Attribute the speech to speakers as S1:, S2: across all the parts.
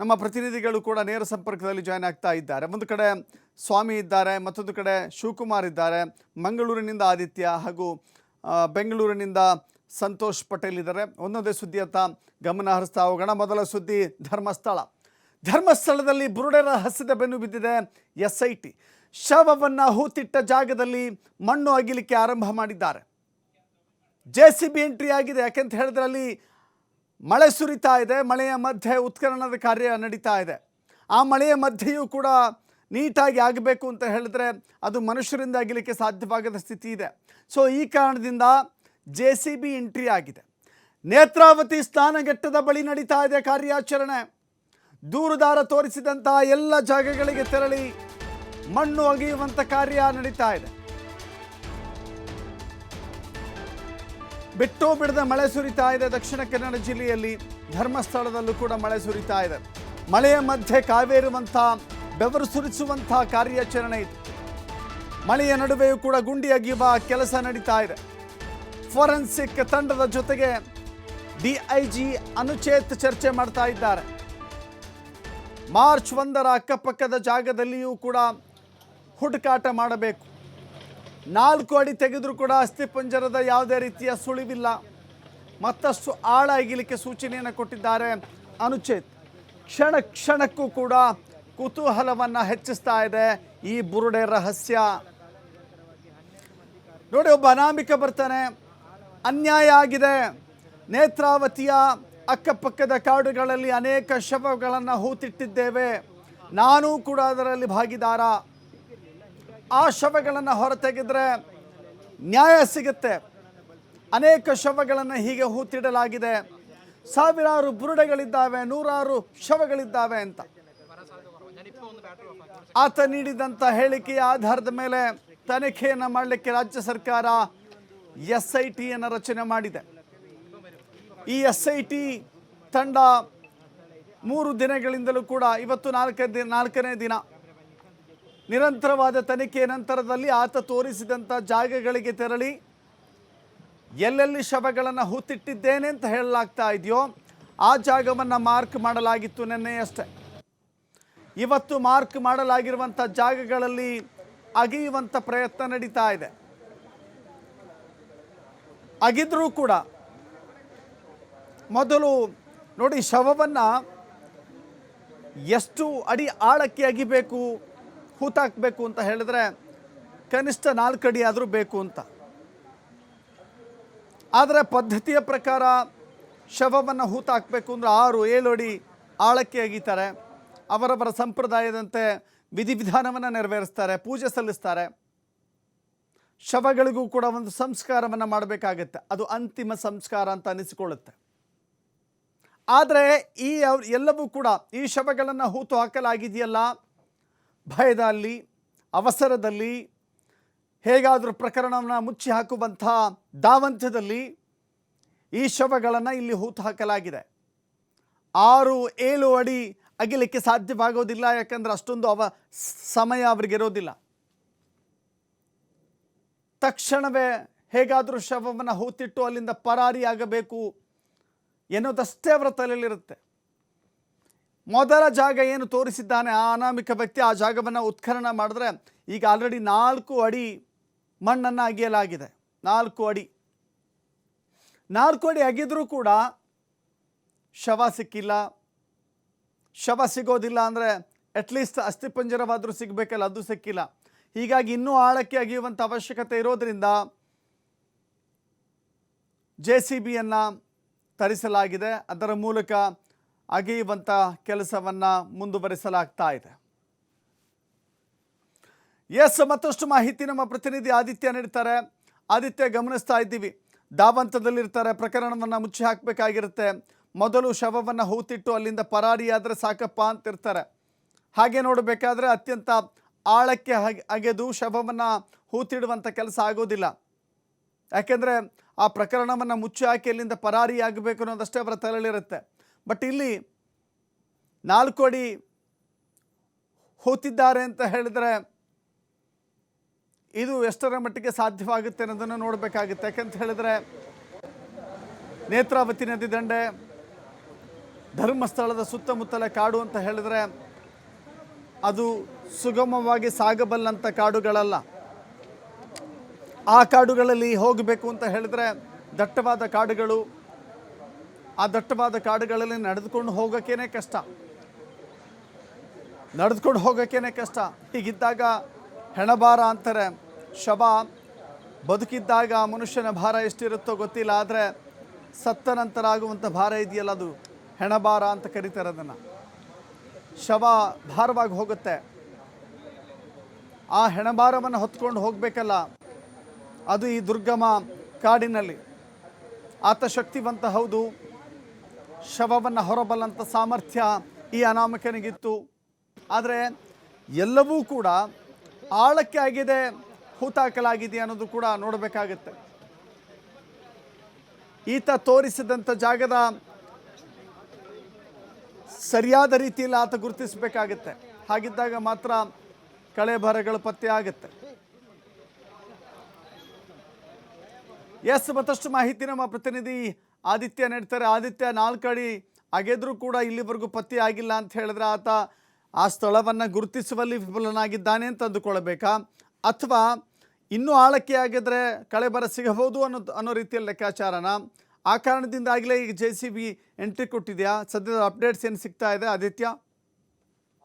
S1: ನಮ್ಮ ಪ್ರತಿನಿಧಿಗಳು ಕೂಡ ನೇರ ಸಂಪರ್ಕದಲ್ಲಿ ಜಾಯ್ನ್ ಆಗ್ತಾ ಇದ್ದಾರೆ. ಒಂದು ಕಡೆ ಸ್ವಾಮಿ ಇದ್ದಾರೆ, ಮತ್ತೊಂದು ಕಡೆ ಶಿವಕುಮಾರ್ ಇದ್ದಾರೆ. ಮಂಗಳೂರಿನಿಂದ ಆದಿತ್ಯ ಹಾಗೂ ಬೆಂಗಳೂರಿನಿಂದ ಸಂತೋಷ್ ಪಟೇಲ್ ಇದ್ದಾರೆ. ಒಂದೊಂದೇ ಸುದ್ದಿಯತ್ತ ಗಮನ ಹರಿಸ್ತಾ ಹೋಗೋಣ. ಮೊದಲ ಸುದ್ದಿ, ಧರ್ಮಸ್ಥಳ. ಧರ್ಮಸ್ಥಳದಲ್ಲಿ ಬುರುಡೆರ ಹಸಿದ ಬೆನ್ನು ಬಿದ್ದಿದೆ ಎಸ್ ಐ ಟಿ ಶವವನ್ನು ಹೂತಿಟ್ಟ ಜಾಗದಲ್ಲಿ ಮಣ್ಣು ಅಗಿಲಿಕ್ಕೆ ಆರಂಭ ಮಾಡಿದ್ದಾರೆ. ಜೆ ಸಿ ಬಿ ಎಂಟ್ರಿ ಆಗಿದೆ. ಯಾಕೆಂತ ಹೇಳಿದ್ರೆ ಅಲ್ಲಿ ಮಳೆ ಸುರಿತಾ ಇದೆ, ಮಳೆಯ ಮಧ್ಯೆ ಉತ್ಖನನದ ಕಾರ್ಯ ನಡೀತಾ ಇದೆ. ಆ ಮಳೆಯ ಮಧ್ಯೆಯೂ ಕೂಡ ನೀಟಾಗಿ ಆಗಬೇಕು ಅಂತ ಹೇಳಿದ್ರೆ ಅದು ಮನುಷ್ಯರಿಂದ ಆಗಲಿಕ್ಕೆ ಸಾಧ್ಯವಾಗದ ಸ್ಥಿತಿ ಇದೆ. ಸೊ ಈ ಕಾರಣದಿಂದ ಜೆ ಸಿ ಬಿ ಎಂಟ್ರಿ ಆಗಿದೆ. ನೇತ್ರಾವತಿ ಸ್ನಾನಘಟ್ಟದ ಬಳಿ ನಡೀತಾ ಇದೆ ಕಾರ್ಯಾಚರಣೆ. ದೂರುದಾರ ತೋರಿಸಿದಂತಹ ಎಲ್ಲ ಜಾಗಗಳಿಗೆ ತೆರಳಿ ಮಣ್ಣು ಒಗೆಯುವಂಥ ಕಾರ್ಯ ನಡೀತಾ ಇದೆ. ಬಿಟ್ಟು ಬಿಡದ ಮಳೆ ಸುರಿತಾ ಇದೆ ದಕ್ಷಿಣ ಕನ್ನಡ ಜಿಲ್ಲೆಯಲ್ಲಿ ಧರ್ಮಸ್ಥಳದಲ್ಲೂ ಕೂಡ ಮಳೆ ಸುರಿತಾ ಇದೆ. ಮಳೆಯ ಮಧ್ಯೆ ಕಾವೇರುವಂಥ ಬೆವರು ಸುರಿಸುವಂಥ ಕಾರ್ಯಾಚರಣೆ ಇದೆ. ಮಳೆಯ ನಡುವೆಯೂ ಕೂಡ ಗುಂಡಿ ಅಗಿಯುವ ಕೆಲಸ ನಡೀತಾ ಇದೆ. ಫೋರೆನ್ಸಿಕ್ ತಂಡದ ಜೊತೆಗೆ ಡಿಐಜಿ ಅನುಚೇತ್ ಚರ್ಚೆ ಮಾಡ್ತಾ ಇದ್ದಾರೆ. ಮಾರ್ಚ್ ಒಂದರ ಅಕ್ಕಪಕ್ಕದ ಜಾಗದಲ್ಲಿಯೂ ಕೂಡ ಹುಡುಕಾಟ ಮಾಡಬೇಕು. ನಾಲ್ಕು ಅಡಿ ತೆಗೆದರೂ ಕೂಡ ಅಸ್ಥಿಪಂಜರದ ಯಾವುದೇ ರೀತಿಯ ಸುಳಿವಿಲ್ಲ. ಮತ್ತಷ್ಟು ಆಳ ಇಗಿಲಿಕ್ಕೆ ಸೂಚನೆಯನ್ನು ಕೊಟ್ಟಿದ್ದಾರೆ ಅನುಚೇತ್. ಕ್ಷಣ ಕ್ಷಣಕ್ಕೂ ಕೂಡ ಕುತೂಹಲವನ್ನು ಹೆಚ್ಚಿಸ್ತಾ ಇದೆ ಈ ಬುರುಡೆ ರಹಸ್ಯ. ನೋಡಿ, ಒಬ್ಬ ಅನಾಮಿಕ ಬರ್ತಾನೆ. ಅನ್ಯಾಯ ಆಗಿದೆ. ನೇತ್ರಾವತಿಯ ಅಕ್ಕಪಕ್ಕದ ಕಾಡುಗಳಲ್ಲಿ ಅನೇಕ ಶವಗಳನ್ನು ಹೂತಿಟ್ಟಿದ್ದೇವೆ. ನಾನೂ ಕೂಡ ಅದರಲ್ಲಿ ಭಾಗಿದಾರ. ಆ ಶವಗಳನ್ನು ಹೊರತೆಗೆದ್ರೆ ನ್ಯಾಯ ಸಿಗುತ್ತೆ. ಅನೇಕ ಶವಗಳನ್ನು ಹೀಗೆ ಹೂತಿಡಲಾಗಿದೆ. ಸಾವಿರಾರು ಬುರುಡೆಗಳಿದ್ದಾವೆ, ನೂರಾರು ಶವಗಳಿದ್ದಾವೆ ಅಂತ. ಆತ ನೀಡಿದಂಥ ಹೇಳಿಕೆಯ ಆಧಾರದ ಮೇಲೆ ತನಿಖೆಯನ್ನು ಮಾಡಲಿಕ್ಕೆ ರಾಜ್ಯ ಸರ್ಕಾರ ಎಸ್ ಐ ಟಿಯನ್ನು ರಚನೆ ಮಾಡಿದೆ. ಈ ಎಸ್ ಐ ಟಿ ತಂಡ ಮೂರು ದಿನಗಳಿಂದಲೂ ಕೂಡ, ಇವತ್ತು ನಾಲ್ಕನೇ ನಾಲ್ಕನೇ ದಿನ ನಿರಂತರವಾದ ತನಿಖೆಯ ನಂತರದಲ್ಲಿ ಆತ ತೋರಿಸಿದಂಥ ಜಾಗಗಳಿಗೆ ತೆರಳಿ, ಎಲ್ಲೆಲ್ಲಿ ಶವಗಳನ್ನು ಹೂತಿಟ್ಟಿದ್ದೇನೆ ಅಂತ ಹೇಳಲಾಗ್ತಾ ಇದೆಯೋ, ಆ ಜಾಗವನ್ನು ಮಾರ್ಕ್ ಮಾಡಲಾಗಿತ್ತು ನಿನ್ನೆಯಷ್ಟೇ. ಇವತ್ತು ಮಾರ್ಕ್ ಮಾಡಲಾಗಿರುವಂಥ ಜಾಗಗಳಲ್ಲಿ ಅಗೆಯುವಂಥ ಪ್ರಯತ್ನ ನಡೀತಾ ಇದೆ. ಅಗಿದ್ರೂ ಕೂಡ ಮೊದಲು ನೋಡಿ ಶವವನ್ನು ಎಷ್ಟು ಅಡಿ ಆಳಕ್ಕೆ ಅಗಿಬೇಕು ಹೂತಾಕಬೇಕು ಅಂತ ಹೇಳಿದ್ರೆ ಕನಿಷ್ಠ ನಾಲ್ಕು ಅಡಿ ಆದರೂ ಬೇಕು ಅಂತ. ಆದರೆ ಪದ್ಧತಿಯ ಪ್ರಕಾರ ಶವವನ್ನು ಹೂತಾಕಬೇಕು ಅಂದರೆ ಆರು ಏಳು ಅಡಿ ಆಳಕ್ಕೆ ಅಗೀತಾರೆ. ಅವರವರ ಸಂಪ್ರದಾಯದಂತೆ ವಿಧಿವಿಧಾನವನ್ನು ನೆರವೇರಿಸ್ತಾರೆ, ಪೂಜೆ ಸಲ್ಲಿಸ್ತಾರೆ. ಶವಗಳಿಗೂ ಕೂಡ ಒಂದು ಸಂಸ್ಕಾರವನ್ನು ಮಾಡಬೇಕಾಗತ್ತೆ. ಅದು ಅಂತಿಮ ಸಂಸ್ಕಾರ ಅಂತ ಅನಿಸಿಕೊಳ್ಳುತ್ತೆ. ಆದರೆ ಈ ಎಲ್ಲವೂ ಕೂಡ ಈ ಶವಗಳನ್ನು ಹೂತು ಹಾಕಲಾಗಿದೆಯಲ್ಲ? ಭಯದಲ್ಲಿ, ಅವಸರದಲ್ಲಿ, ಹೇಗಾದರೂ ಪ್ರಕರಣವನ್ನು ಮುಚ್ಚಿ ಹಾಕುವಂಥ ದಾವಂತ್ಯದಲ್ಲಿ ಈ ಶವಗಳನ್ನು ಇಲ್ಲಿ ಹೂತು ಹಾಕಲಾಗಿದೆ. ಆರು ಏಳು ಅಡಿ ಅಗಿಲಿಕ್ಕೆ ಸಾಧ್ಯವಾಗೋದಿಲ್ಲ, ಯಾಕಂದರೆ ಅಷ್ಟೊಂದು ಅವ ಸಮಯ ಅವರಿಗಿರೋದಿಲ್ಲ ತಕ್ಷಣವೇ ಹೇಗಾದರೂ ಶವವನ್ನು ಹೂತಿಟ್ಟು ಅಲ್ಲಿಂದ ಪರಾರಿಯಾಗಬೇಕು ಎನ್ನುವುದಷ್ಟೇ ಅವರ ತಲೆಯಲ್ಲಿರುತ್ತೆ. ಮೊದಲ ಜಾಗ ಏನು ತೋರಿಸಿದ್ದಾನೆ? ಆ ಅನಾಮಿಕ ವ್ಯಕ್ತಿ ಆ ಜಾಗವನ್ನು ಉತ್ಖನನ ಮಾಡಿದ್ರೆ ಈಗ ಆಲ್ರೆಡಿ ನಾಲ್ಕು ಅಡಿ ಮಣ್ಣನ್ನು ಅಗೆಯಲಾಗಿದೆ. ನಾಲ್ಕು ಅಡಿ. ನಾಲ್ಕು ಅಡಿ ಅಗೆದರೂ ಕೂಡ ಶವ ಸಿಕ್ಕಿಲ್ಲ. ಶವ ಸಿಗೋದಿಲ್ಲ ಅಂದರೆ ಅಟ್ಲೀಸ್ಟ್ ಅಸ್ಥಿಪಂಜರವಾದರೂ ಸಿಗಬೇಕಲ್ಲ, ಅದು ಸಿಕ್ಕಿಲ್ಲ. ಹೀಗಾಗಿ ಇನ್ನೂ ಆಳಕ್ಕೆ ಅಗೆಯುವಂಥ ಅವಶ್ಯಕತೆ ಇರೋದರಿಂದ ಜೆ ಸಿ ಬಿಯನ್ನು ತರಿಸಲಾಗಿದೆ. ಅದರ ಮೂಲಕ ಅಗೆಯುವಂಥ ಕೆಲಸವನ್ನು ಮುಂದುವರಿಸಲಾಗ್ತಾ ಇದೆ. ಎಸ್, ಮತ್ತಷ್ಟು ಮಾಹಿತಿ ನಮ್ಮ ಪ್ರತಿನಿಧಿ ಆದಿತ್ಯ ನೀಡ್ತಾರೆ. ಆದಿತ್ಯ, ಗಮನಿಸ್ತಾ ಇದ್ದೀವಿ. ದಾವಂತದಲ್ಲಿರ್ತಾರೆ ಪ್ರಕರಣವನ್ನು ಮುಚ್ಚಿ ಹಾಕಬೇಕಾಗಿರುತ್ತೆ. ಮೊದಲು ಶವವನ್ನು ಹೂತಿಟ್ಟು ಅಲ್ಲಿಂದ ಪರಾರಿಯಾದರೆ ಸಾಕಪ್ಪ ಅಂತ ಇರ್ತಾರೆ ಹಾಗೆ ನೋಡಬೇಕಾದ್ರೆ ಅತ್ಯಂತ ಆಳಕ್ಕೆ ಅಗೆದು ಶವವನ್ನು ಹೂತಿಡುವಂಥ ಕೆಲಸ ಆಗೋದಿಲ್ಲ. ಯಾಕೆಂದರೆ ಆ ಪ್ರಕರಣವನ್ನು ಮುಚ್ಚಿ ಹಾಕಿ ಅಲ್ಲಿಂದ ಪರಾರಿಯಾಗಬೇಕು ಅನ್ನೋದಷ್ಟೇ ಅವರ ತಲೆಯಲ್ಲಿರುತ್ತೆ. ಬಟ್ ಇಲ್ಲಿ ನಾಲ್ಕು ಅಡಿ ಹೋತಿದ್ದಾರೆ ಅಂತ ಹೇಳಿದರೆ ಇದು ಎಷ್ಟರ ಮಟ್ಟಿಗೆ ಸಾಧ್ಯವಾಗುತ್ತೆ ಅನ್ನೋದನ್ನು ನೋಡಬೇಕಾಗುತ್ತೆ. ಯಾಕಂತ ಹೇಳಿದರೆ ನೇತ್ರಾವತಿ ನದಿ ದಂಡೆ, ಧರ್ಮಸ್ಥಳದ ಸುತ್ತಮುತ್ತಲ ಕಾಡು ಅಂತ ಹೇಳಿದರೆ ಅದು ಸುಗಮವಾಗಿ ಸಾಗಬಲ್ಲಂಥ ಕಾಡುಗಳಲ್ಲ. ಆ ಕಾಡುಗಳಲ್ಲಿ ಹೋಗಬೇಕು ಅಂತ ಹೇಳಿದರೆ ದಟ್ಟವಾದ ಕಾಡುಗಳು ಆ ದಟ್ಟವಾದ ಕಾಡುಗಳಲ್ಲಿ ನಡೆದುಕೊಂಡು ಹೋಗೋಕ್ಕೇನೆ ಕಷ್ಟ. ನಡೆದುಕೊಂಡು ಹೋಗೋಕ್ಕೇನೆ ಕಷ್ಟ. ಹೀಗಿದ್ದಾಗ ಹೆಣಭಾರ ಅಂತಾರೆ. ಶವ ಬದುಕಿದ್ದಾಗ ಮನುಷ್ಯನ ಭಾರ ಎಷ್ಟಿರುತ್ತೋ ಗೊತ್ತಿಲ್ಲ, ಆದರೆ ಸತ್ತ ನಂತರ ಆಗುವಂಥ ಭಾರ ಇದೆಯಲ್ಲ ಅದು? ಹೆಣಭಾರ ಅಂತ ಕರೀತಾರೆ ಅದನ್ನು. ಶವ ಭಾರವಾಗಿ ಹೋಗುತ್ತೆ. ಆ ಹೆಣಭಾರವನ್ನು ಹೊತ್ಕೊಂಡು ಹೋಗಬೇಕಲ್ಲ, ಅದು ಈ ದುರ್ಗಮ ಕಾಡಿನಲ್ಲಿ. ಆತ ಶಕ್ತಿವಂತ ಹೌದು. ಶವವನ್ನು ಹೊರಬಲ್ಲಂಥ ಸಾಮರ್ಥ್ಯ ಈ ಅನಾಮಕನಿಗಿತ್ತು. ಆದರೆ ಎಲ್ಲವೂ ಕೂಡ ಆಳಕ್ಕೆ ಆಗಿದೆ, ಹೂತಾಕಲಾಗಿದೆ ಅನ್ನೋದು ಕೂಡ ನೋಡಬೇಕಾಗತ್ತೆ. ಈತ ತೋರಿಸಿದಂಥ ಜಾಗದ ಸರಿಯಾದ ರೀತಿಯಲ್ಲಿ ಆತ ಗುರುತಿಸಬೇಕಾಗತ್ತೆ. ಹಾಗಿದ್ದಾಗ ಮಾತ್ರ ಕಳೆಬರಗಳು ಪತ್ತೆ ಆಗುತ್ತೆ. ಎಸ್, ಮತ್ತಷ್ಟು ಮಾಹಿತಿ ನಮ್ಮ ಪ್ರತಿನಿಧಿ ಆದಿತ್ಯ ನೆಡ್ತಾರೆ. ಆದಿತ್ಯ ನಾಲ್ಕು ಅಡಿ ಅಗೆದ್ರೂ ಕೂಡ ಇಲ್ಲಿವರೆಗೂ ಪತ್ತೆ ಆಗಿಲ್ಲ ಅಂತ ಹೇಳಿದ್ರೆ ಆತ ಆ ಸ್ಥಳವನ್ನು ಗುರುತಿಸುವಲ್ಲಿ ವಿಫಲನಾಗಿದ್ದಾನೆ ಅಂತ ಅಂದುಕೊಳ್ಬೇಕಾ? ಅಥವಾ ಇನ್ನೂ ಆಳಕ್ಕೆ ಆಗಿದ್ರೆ ಕಳೆಬರ ಸಿಗಬಹುದು ಅನ್ನೋ ಅನ್ನೋ ರೀತಿಯ ಲೆಕ್ಕಾಚಾರನ? ಆ ಕಾರಣದಿಂದಾಗಲೇ ಈಗ ಜೆ ಸಿ ಬಿ ಎಂಟ್ರಿ ಕೊಟ್ಟಿದೆಯಾ? ಸದ್ಯದ ಅಪ್ಡೇಟ್ಸ್ ಏನು ಸಿಗ್ತಾ ಇದೆ ಆದಿತ್ಯ?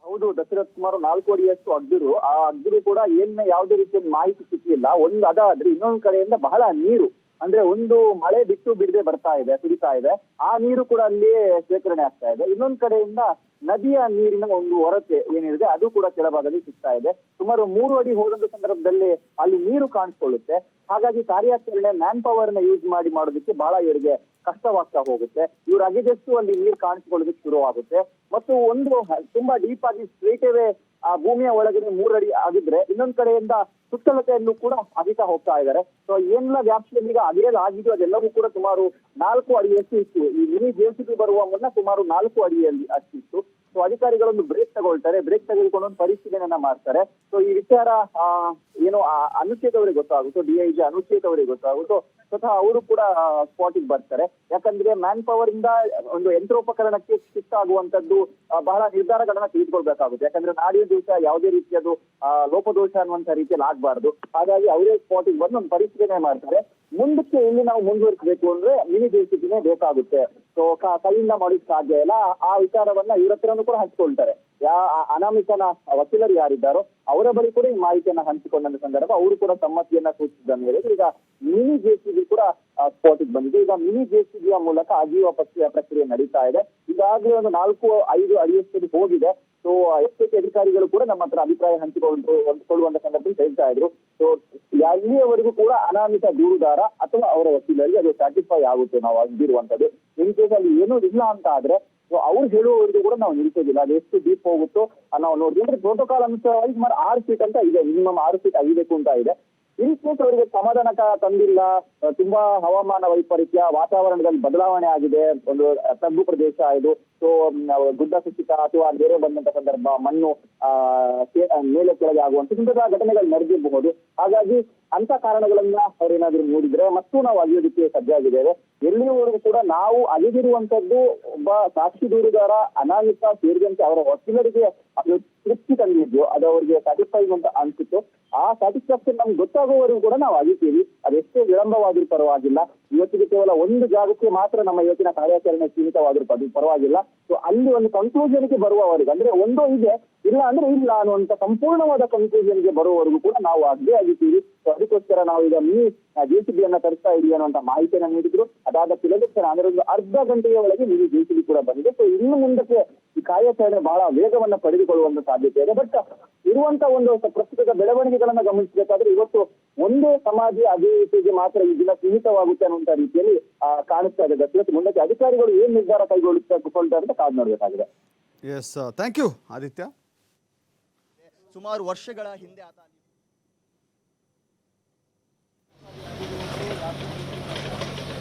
S2: ಹೌದು, ದಶರಥ್ ಸುಮಾರು ನಾಲ್ಕು ಅಡಿಯಷ್ಟು ಅಗ್ದಿರು. ಆ ಅಗ್ದಿರು ಕೂಡ ಏನ್ ಯಾವುದೇ ರೀತಿಯ ಮಾಹಿತಿ ಸಿಕ್ಕಿಲ್ಲ ಒಂದು ಅದಾದ್ರೆ ಇನ್ನೊಂದು ಕಡೆಯಿಂದ ಬಹಳ ನೀರು. ಅಂದ್ರೆ ಒಂದು ಮಳೆ ಬಿಟ್ಟು ಬಿಡದೆ ಬರ್ತಾ ಇದೆ, ಸುರಿತಾ ಇದೆ. ಆ ನೀರು ಕೂಡ ಅಲ್ಲಿ ಶೇಖರಣೆ ಆಗ್ತಾ ಇದೆ. ಇನ್ನೊಂದ್ ಕಡೆಯಿಂದ ನದಿಯ ನೀರಿನ ಒಂದು ಹೊರತೆ ಏನಿದೆ, ಅದು ಕೂಡ ಕೆಳಭಾಗದಲ್ಲಿ ಸಿಗ್ತಾ ಇದೆ. ಸುಮಾರು ಮೂರು ಅಡಿ ಹೋದಂತ ಸಂದರ್ಭದಲ್ಲಿ ಅಲ್ಲಿ ನೀರು ಕಾಣಿಸ್ಕೊಳ್ಳುತ್ತೆ. ಹಾಗಾಗಿ ಕಾರ್ಯಾಚರಣೆ ಮ್ಯಾನ್ ಪವರ್ನ ಯೂಸ್ ಮಾಡಿ ಮಾಡೋದಕ್ಕೆ ಬಹಳ ಇವರಿಗೆ ಕಷ್ಟವಾಗ್ತಾ ಹೋಗುತ್ತೆ. ಇವ್ರು ಅಗೆದಷ್ಟು ಅಲ್ಲಿ ನೀರು ಕಾಣಿಸ್ಕೊಳ್ಳೋದಕ್ಕೆ ಶುರುವಾಗುತ್ತೆ. ಮತ್ತು ಒಂದು ತುಂಬಾ ಡೀಪ್ ಆಗಿ ಸ್ಟ್ರೇಟ್ ಅವೇ ಆ ಭೂಮಿಯ ಒಳಗಡೆ ಮೂರಡಿ ಆಗಿದ್ರೆ ಇನ್ನೊಂದ್ ಕಡೆಯಿಂದ ಸುತ್ತಲತೆಯನ್ನು ಕೂಡ ಅಗಿತಾ ಹೋಗ್ತಾ ಇದ್ದಾರೆ. ಸೊ ಏನೆಲ್ಲ ವ್ಯಾಪ್ತಿಯಲ್ಲಿ ಈಗ ಅಗೆಯಲಾಗಿದ್ದು ಅದೆಲ್ಲವೂ ಕೂಡ ಸುಮಾರು ನಾಲ್ಕು ಅಡಿಯಷ್ಟು ಇತ್ತು. ಈ ಮಿನಿ ಜೆಸಿಬಿ ಬರುವ ಮುನ್ನ ಸುಮಾರು ನಾಲ್ಕು ಅಡಿಯಲ್ಲಿ ಅಷ್ಟಿತ್ತು. ಸೊ ಅಧಿಕಾರಿಗಳೊಂದು ಬ್ರೇಕ್ ತಗೊಳ್ತಾರೆ. ಬ್ರೇಕ್ ತೆಗೆದುಕೊಂಡು ಒಂದು ಪರಿಶೀಲನೆಯನ್ನ ಮಾಡ್ತಾರೆ. ಸೊ ಈ ವಿಚಾರ ಏನು ಅನುಚೇತ್ ಅವರಿಗೆ ಗೊತ್ತಾಗುತ್ತೋ. ಡಿಐಜಿ ಅನುಚೇತ್ ಅವರಿಗೆ ಗೊತ್ತಾಗುತ್ತೋ. ಸ್ವತಃ ಅವರು ಕೂಡ ಸ್ಪಾಟಿಗೆ ಬರ್ತಾರೆ. ಯಾಕಂದ್ರೆ ಮ್ಯಾನ್ ಪವರ್ ಇಂದ ಒಂದು ಯಂತ್ರೋಪಕರಣಕ್ಕೆ ಶಿಫ್ಟ್ ಆಗುವಂತದ್ದು ಬಹಳ ನಿರ್ಧಾರಗಳನ್ನ ತೆಗೆದುಕೊಳ್ಬೇಕಾಗುತ್ತೆ. ಯಾಕಂದ್ರೆ, ನಾಡಿನ ದಿವಸ ಯಾವುದೇ ರೀತಿಯದು ಲೋಪದೋಷ ಅನ್ನುವಂತ ರೀತಿಯಲ್ಲಿ ಆಗ್ಬಾರ್ದು. ಹಾಗಾಗಿ ಅವರೇ ಸ್ಪಾಟಿಗೆ ಬಂದು ಒಂದು ಪರಿಶೀಲನೆ ಮಾಡ್ತಾರೆ. ಮುಂದಕ್ಕೆ ಇಲ್ಲಿ ನಾವು ಮುಂದುವರಿಸಬೇಕು ಅಂದ್ರೆ ಮಿನಿ ಜೆಸಿಬಿನೇ ಬೇಕಾಗುತ್ತೆ ಸೊ ಕೈಯಿಂದ ಮಾಡೋಕ್ ಸಾಧ್ಯ ಇಲ್ಲ ಆ ವಿಚಾರವನ್ನ ಇವ್ರ ಹತ್ರನೂ ಕೂಡ ಹಂಚ್ಕೊಳ್ತಾರೆ ಯಾ ಅನಾಮಿಕನ ವಕೀಲರು ಯಾರಿದ್ದಾರೋ ಅವರ ಬಳಿ ಕೂಡ ಈ ಮಾಹಿತಿಯನ್ನ ಹಂಚಿಕೊಂಡ ಸಂದರ್ಭ ಅವರು ಕೂಡ ಸಮ್ಮತಿಯನ್ನ ಸೂಚಿಸಿದ ಮೇಲೆ ಈಗ ಮಿನಿ ಜೆಸಿಬಿ ಕೂಡ ಸ್ಪಾಟಿಗೆ ಬಂದಿದೆ ಈಗ ಮಿನಿ ಜೆಸಿಬಿಯ ಮೂಲಕ ಅಗಿಯುವ ಪ್ರಕ್ರಿಯೆ ಪ್ರಕ್ರಿಯೆ ನಡೀತಾ ಇದೆ. ಈಗಾಗಲೇ ಒಂದು ನಾಲ್ಕು, ಐದು ಅಡಿಯಷ್ಟು ಹೋಗಿದೆ. ಸೊ ಎಸ್ ಅಧಿಕಾರಿಗಳು ಕೂಡ ನಮ್ಮ ಹತ್ರ ಅಭಿಪ್ರಾಯ ಹಂಚಿಕೊಂಡು ಹೊಂದಿಕೊಳ್ಳುವಂತ ಸಂದರ್ಭದಲ್ಲಿ ಹೇಳ್ತಾ ಇದ್ರು. ಸೊ ಎಲ್ಲಿಯವರೆಗೂ ಕೂಡ ಅನಾಮಿತ ದೂರುದಾರ ಅಥವಾ ಅವರ ವಕೀಲರಿಗೆ ಅದು ಸ್ಯಾಟಿಸ್ಫೈ ಆಗುತ್ತೆ ನಾವು ಅಗ್ದಿರುವಂತದ್ದು ಇನ್ ಕೇಸ್ ಅಲ್ಲಿ ಏನೂ ಇಲ್ಲ ಅಂತ ಆದ್ರೆ ಸೊ ಅವ್ರು ಹೇಳುವವರೆಗೂ ಕೂಡ ನಾವು ನಿಲ್ಸೋದಿಲ್ಲ ಅದು ಎಷ್ಟು ಡೀಪ್ ಹೋಗುತ್ತೋ, ನಾವು ನೋಡ್ತೀವಿ. ಅಂದ್ರೆ ಪ್ರೋಟೋಕಾಲ್ ಅನುಸಾರವಾಗಿ ಸುಮಾರು ಆರು ಸೀಟ್ ಅಂತ ಇದೆ. ಮಿನಿಮಮ್ ಆರು ಸೀಟ್ ಅಗಿಬೇಕು ಅಂತ ಇದೆ. ಇನ್ ಕೇಸ್ ಅವರಿಗೆ ಸಮಾಧಾನಕ ತಂದಿಲ್ಲ ತುಂಬಾ ಹವಾಮಾನ ವೈಪರೀತ್ಯ, ವಾತಾವರಣದಲ್ಲಿ ಬದಲಾವಣೆ ಆಗಿದೆ, ಒಂದು ತಗ್ಗು ಪ್ರದೇಶ ಇದು. ಸೊ ಗುಡ್ಡ ಕುಸಿತ ಅಥವಾ ಬೇರೆ ಬಂದಂತ ಸಂದರ್ಭ, ಮಣ್ಣು ಮೇಲೆ ಕೆಳಗೆ ಆಗುವಂತ ಇಂತಹ ಘಟನೆಗಳು ನಡೆದಿರಬಹುದು. ಹಾಗಾಗಿ ಅಂತ ಕಾರಣಗಳನ್ನ ಅವ್ರೇನಾದ್ರೂ ನೋಡಿದ್ರೆ ಮತ್ತು ನಾವು ಅಗಿಯೋದಕ್ಕೆ ಸಜ್ಜಾಗಿದ್ದೇವೆ ಎಲ್ಲಿಯವರೆಗೂ ಕೂಡ ನಾವು ಅಲಿದಿರುವಂತದ್ದು ಒಬ್ಬ ಸಾಕ್ಷಿ ದೂರುಗಾರ ಅನಾಮಿಕ ಸೇರಿದಂತೆ ಅವರ ವಕೀಲರಿಗೆ ಅದು ತೃಪ್ತಿ ತಂದಿದ್ಯೋ, ಅದು ಅವರಿಗೆ ಸ್ಯಾಟಿಸ್ಫೈ ಅಂತ ಅನ್ಸುತ್ತೋ, ಆ ಸ್ಯಾಟಿಸ್ಫ್ಯಾಕ್ಷನ್ ನಮ್ಗೆ ಗೊತ್ತಾಗುವವರೆಗೂ ಕೂಡ ನಾವು ಅಗಿತೀವಿ ಅದೆಷ್ಟೇ ವಿಳಂಬವಾದ್ರೂ ಪರವಾಗಿಲ್ಲ. ಇವತ್ತಿಗೆ ಕೇವಲ ಒಂದು ಜಾಗಕ್ಕೆ ಮಾತ್ರ ನಮ್ಮ ಇವತ್ತಿನ ಕಾರ್ಯಾಚರಣೆ ಸೀಮಿತವಾದ್ರೂ ಪರವಾಗಿಲ್ಲ. ಸೊ ಅಲ್ಲಿ ಒಂದು ಕನ್ಕ್ಲೂಷನ್ಗೆ ಬರುವವರೆಗೂ, ಅಂದ್ರೆ ಒಂದೋ ಇದೆ, ಇಲ್ಲ ಅಂದ್ರೆ ಇಲ್ಲ ಅನ್ನುವಂತ ಸಂಪೂರ್ಣವಾದ ಕನ್ಕ್ಲೂಷನ್ಗೆ ಬರುವವರೆಗೂ ಕೂಡ ನಾವು ಅದೇ ಆಗಿದ್ದೀವಿ ಅದಕ್ಕೋಸ್ಕರ ನಾವು ಈಗ ಮೀ ಜೆಸಿಬಿ ಅನ್ನ ತರಿಸ್ತಾ ಇದೀವಿ ಅನ್ನುವಂತ ಮಾಹಿತಿಯನ್ನ ನೀಡಿದ್ರು. ಅದಾದ ಕೆಲವು ಕ್ಷಣ ಅಂದ್ರೆ ಒಂದು ಅರ್ಧ ಗಂಟೆಯ ಒಳಗೆ ನೀವು ಜೆಸಿಬಿ ಕೂಡ ಬಂದಿದೆ. ಸೊ ಇನ್ನು ಮುಂದಕ್ಕೆ ಈ ಕಾರ್ಯಾಚರಣೆ ಬಹಳ ವೇಗವನ್ನ ಪಡೆದುಕೊಳ್ಳುವಂತ ಸಾಧ್ಯತೆ ಇದೆ. ಬಟ್ ಇರುವಂತ ಒಂದು ಪ್ರಸ್ತುತದ ಬೆಳವಣಿಗೆಗಳನ್ನ ಗಮನಿಸಬೇಕಾದ್ರೆ ಇವತ್ತು ಒಂದೇ ಸಮಾಜ ಅಭಿವೃದ್ಧಿಗೆ ಮಾತ್ರ ಈ ದಿನ ಸೀಮಿತವಾಗುತ್ತೆ ಅನ್ನುವಂತ ರೀತಿಯಲ್ಲಿ ಆ, ಕಾಣಿಸ್ತಾ ಇದೆ. ದಶರಥ್ ಮುಂದಕ್ಕೆ ಅಧಿಕಾರಿಗಳು ಏನ್ ನಿರ್ಧಾರ ಕೈಗೊಳ್ಳುತ್ತಾ ಅಂತ ಕಾದು ನೋಡಬೇಕಾಗಿದೆ.
S1: ಎಸ್ ಥ್ಯಾಂಕ್ ಯು ಆದಿತ್ಯ
S3: ಸುಮಾರು ವರ್ಷಗಳ ಹಿಂದೆ ಆತ Thank you.